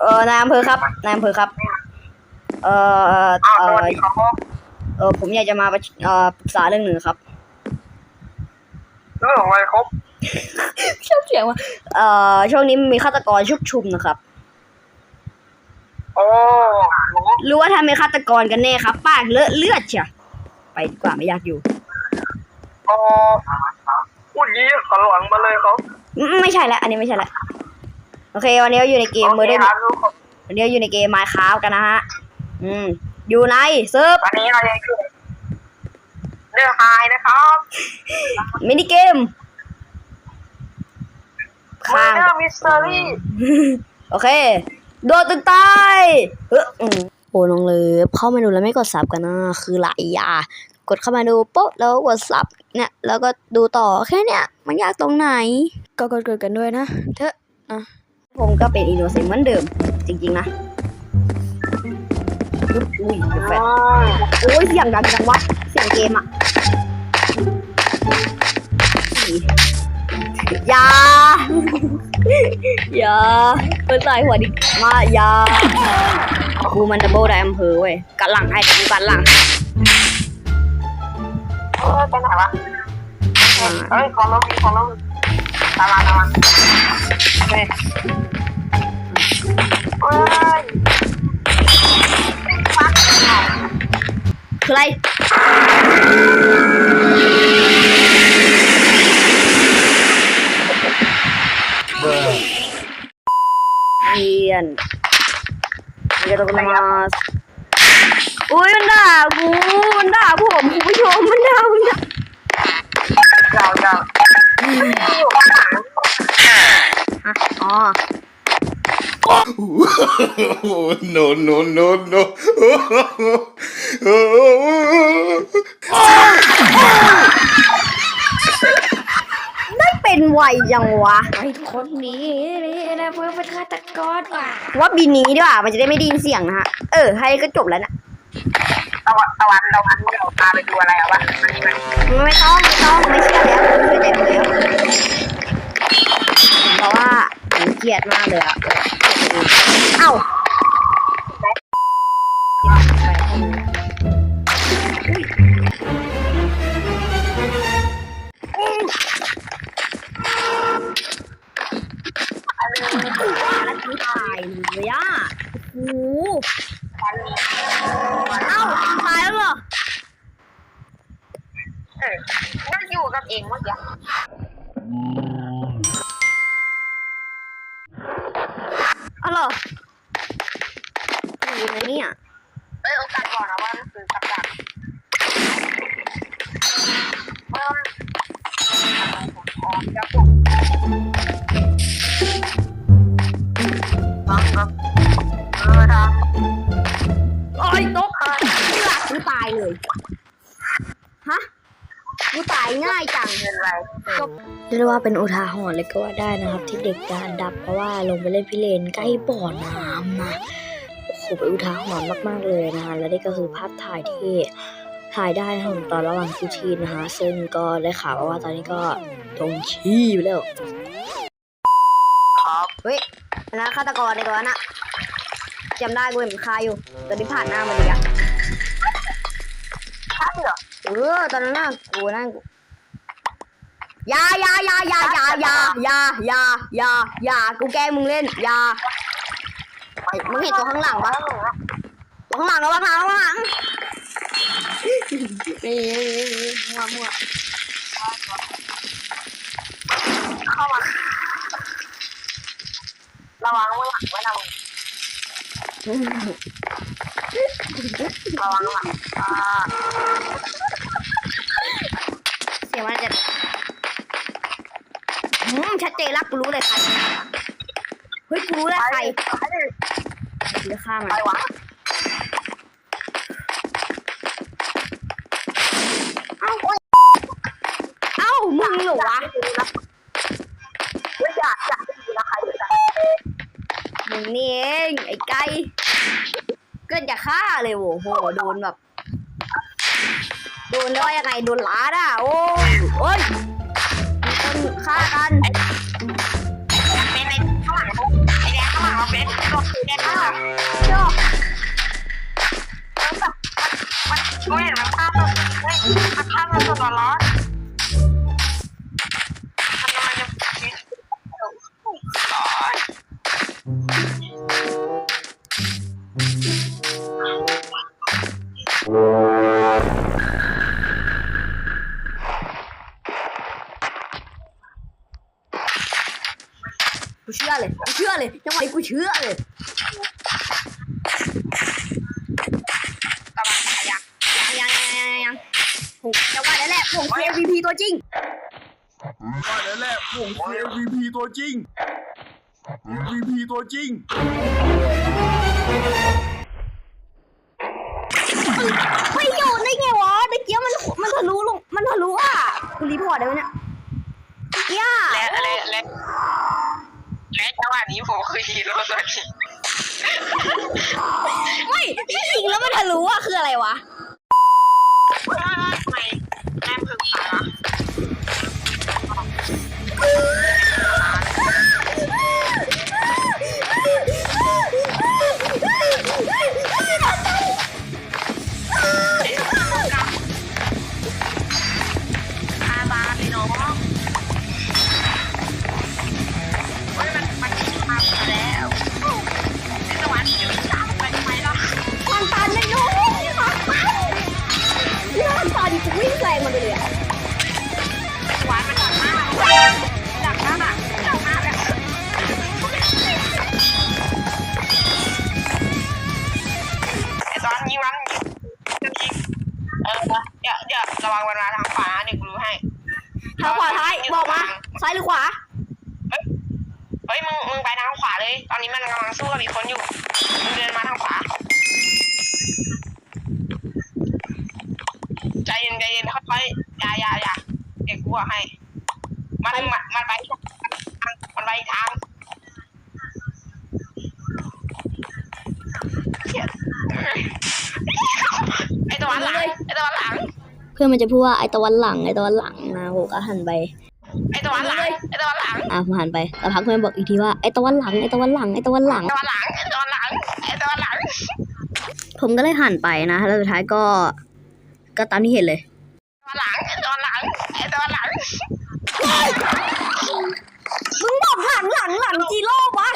เออนายอำเภอครับนายอำเภอครับ เอ่อเอ่ออ้าวเอ่สอวัสดีครับ เออผมอยากจะมาประชุเอ่อปรึกษาเรื่องหนึ่งครับ เรื่องของอะไรครับ ชอบเสียงว่าเอ่อช่วงนี้มีฆาตกรชุกชุมนะครับโอ้หนูรู้ว่าทำเป็นฆาตกรกันแน่ครับ ปากเลอะเลือดเชียไปดีกว่าไม่อยากอยู่เออพูดยี้ขอหลังมาเลยครับ อืมไม่ใช่แล้วอันนี้ไม่ใช่แล้ว โอเค วันนี้เราอยู่ในเกมโอเมอร์เคเดนครับทุกคนวันนี้เราอยู่ในเกมมาคากันนะฮะ อืม อยู่ในเซิร์ฟวันนี้เรายังอยู่เรื่องไฮนะครับมินิเกมมือข้าง เรื่องมิสเตอรี่โอเค โดดตึกตายเอออืมโอ้น้องเลยเข้ามาดูแล้วไม่กดซับกันนะคือหลายอยากดเข้ามาดูปุ๊บแล้วก็กดซับเนี่ยแล้วก็ดูต่อแค่เนี้ยมันยากตรงไหน ก็กดกดกันด้วยนะเถอะอะ ผมก็เป็นอินโนเซนต์เหมือนเดิม จริง ๆ นะอุ้ยแฟลชโอ้ยเสียงดังจังวะเสียงเกมอะอย่าอย่าเปิดสายหัวดิมาอย่ากูมันดับเบิลไดอำเภอเว้ยกันหลังให้กูกันหลังเออไปไหนวะเฮ้ยขอลงขอลง ตามมาตามมาโอเคเฮ้ยคืออะไรเรียนเรียนตรงมาอุ้ยมันด่ากูมันด่าผมคุณผู้ชมมันด่ามันด่ายาวยาว ฮะอ๋อ Oh, no, no, no, no. ได้เป็นไวยังวะไอ้คนนี้นี่นะเพื่อเป็นฆาตกรว่ะว่าบินหนี้ดีกว่ามันจะได้ไม่ได้ยินเสียงนะฮะ เออให้ก็จบแล้วนะตะวันตะวันตะวันเดี๋ยวพาไปดูอะไรอะวะอันนี้มันไม่ต้องไม่ต้องไม่เชื่อแล้วไม่เชื่อใจมึงแล้วเพราะว่าผมเกลียดมากเลยอะ เอ้าตายแล้วเหรอเออนั่งอยู่กับเองเมื่อกี้อ๋อเหรออยู่ในนี่อะเอ้ยโอกาสก่อนนะว่าคือกับดักเอออ๋ ง่ายจังเงินอะไรเรียกได้ว่าเป็นอุทาหรณ์เลยก็ว่าได้นะครับ ที่เด็กจะดับเพราะว่าลงไปเล่นพิเรนใกล้บ่อน้ำนะโอ้โหเป็นอุทาหรณ์มากๆเลยนะคะและนี่ก็คือภาพถ่ายที่ถ่ายได้นะครับตอนระหว่างที่ทีนะคะซึ่งก็ได้ข่าวมาว่าตอนนี้ก็ตรงชี้ไปแล้วเฮ้ยอันนะฆาตกรในตัวนั้นอะจำได้กูเห็นมันคาอยู่ตอนที่ผ่านหน้ามันเลยอะใช่เหรอเออตอนนั้นน่ะกูนั่งกู อยาอยาอยาอยาอยาอยาอยาอยาอยาอยากูแกล้งมึงเล่นอยาไอ้มึงเห็นตัวข้างหลังปะตัวข้างหลังระวังหลังระวังหลังนี่มั่วมั่วเข้ามาระวังมือหลังไว้นะมึงระวังหลังอ่า ล้วกูรู้เลยใครเฮ้ยกูรู้แล้วใครเดี๋ยวฆ่ามันไปวะเอ้าเอ้ามึงเหรอวะไม่อยากอยากจะดูนะใครจะมึงนี่เองไอ้ไก่เกินจะฆ่าเลยโว้โหโดนแบบโดนแล้วยังไงโดนล้าดอะโอ้ยโอ้ยมีคนฆ่ากัน กูเห็นมันภาพแบบเฮ้ยมันภาพมันสดร้อนมันกำลังจะร้อนกูเชื่อเลยกูเชื่อเลยจังหวะนี้กูเชื่อเลย กำลังขยัก ยังยังยังยังยังผมจังหวะนั้นแหละผมคือ MVP ตัวจริงว่าแล้วแหละผมคือ MVP ตัวจริง MVP ตัวจริง ไม่โยนได้ไงวะตะเกียบมันมันทะลุลงมันทะลุอะกูรีพอร์ตได้ไหมเนี่ยตะเกียบและและและและจังหวะนี้ผมคือฮีโร่ตัวจริงไม่ที่จริงแล้วมันทะลุอะคืออะไรวะ ซ้ายหรือขวา เฮ้ยมึงมึงไปทางขวาเลย ตอนนี้มันกำลังสู้กับอีกคนอยู่ มึงเดินมาทางขวา ใจเย็นใจเย็นค่อยๆอย่าอย่าอย่าเด็กกูบอกให้ มันมันมันไปทางมันไปอีกทางเหี้ยไอตัวหลังไอตัวหลัง เพื่อนมันจะพูดว่าไอตะวันหลังไอตะวันหลังนะโหก็หันไป ไอตัวหลังไอตัวหลังอะผมหันไปแล้วพักเพื่อนบอกอีกทีว่าไอตะวันหลังไอตะวันหลังไอตะวันหลังไอตัวหลังไอตัวหลังไอตัวหลัง ผมก็เลยหันไปนะแล้วสุดท้ายก็ ก็ตามที่เห็นเลยตัวหลังไอตัวหลังไอตัวหลัง มึงบอกหลังหลังหลังกี่รอบวะ